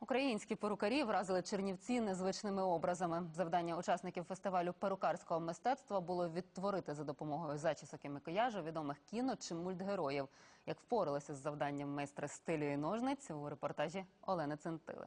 Українські перукарі вразили чернівці незвичними образами. Завдання учасників фестивалю перукарського мистецтва було відтворити за допомогою зачісок і макіяжу відомих кіно чи мультгероїв. Як впоралися з завданням майстри стилю і ножниць у репортажі Олени Центили.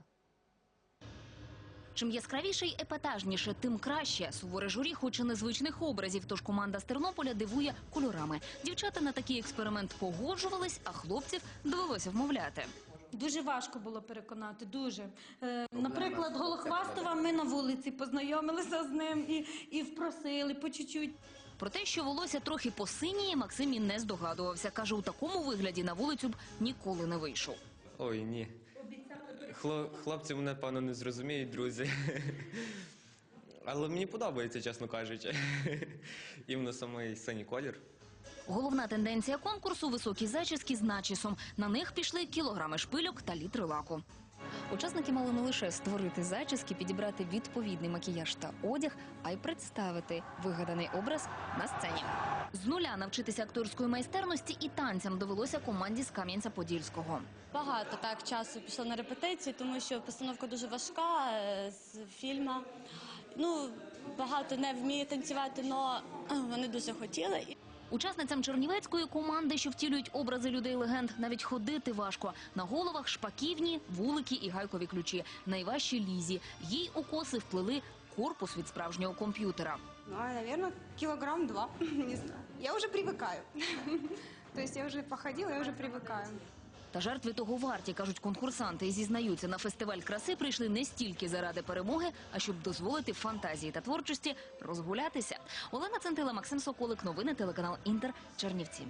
Чим яскравіше й епатажніше, тим краще. Суворе журі хоче незвичних образів, тож команда з Тернополя дивує кольорами. Дівчата на такий експеримент погоджувались, а хлопців довелося вмовляти. Дуже важко було переконати, дуже. Е, наприклад, Голохвастова, ми на вулиці познайомилися з ним і, і впросили по чуть-чуть. Про те, що волосся трохи посиніє, Максим і не здогадувався. Каже, у такому вигляді на вулицю б ніколи не вийшов. Ой, ні. Хло, хлопці мене, певно, не зрозуміють, друзі. Але мені подобається, чесно кажучи. Іменно самий синій колір. Головна тенденція конкурсу високі зачіски з начісом. На них пішли кілограми шпильок та літри лаку. Учасники мали не лише створити зачіски, підібрати відповідний макіяж та одяг, а й представити вигаданий образ на сцені. З нуля навчитися акторської майстерності і танцям довелося команді з Кам'янця-Подільського. Багато так часу пішло на репетиції, тому що постановка дуже важка е, з фільму. Ну, багато не вміє танцювати, але вони дуже хотіли. Учасницям чернівецької команди, що втілюють образи людей легенд, навіть ходити важко. На головах шпаківні, вулики і гайкові ключі. Найважчі лізі. Їй у коси вплили корпус від справжнього комп'ютера. Ну, мабуть, кілограм-два. не знаю. Я вже привикаю. Тобто я уже походила, я вже привыкаю. Та жертви того варті, кажуть конкурсанти, і зізнаються, на фестиваль краси прийшли не стільки заради перемоги, а щоб дозволити фантазії та творчості розгулятися. Олена Центила, Максим Соколик, новини телеканал Інтер, Чернівці.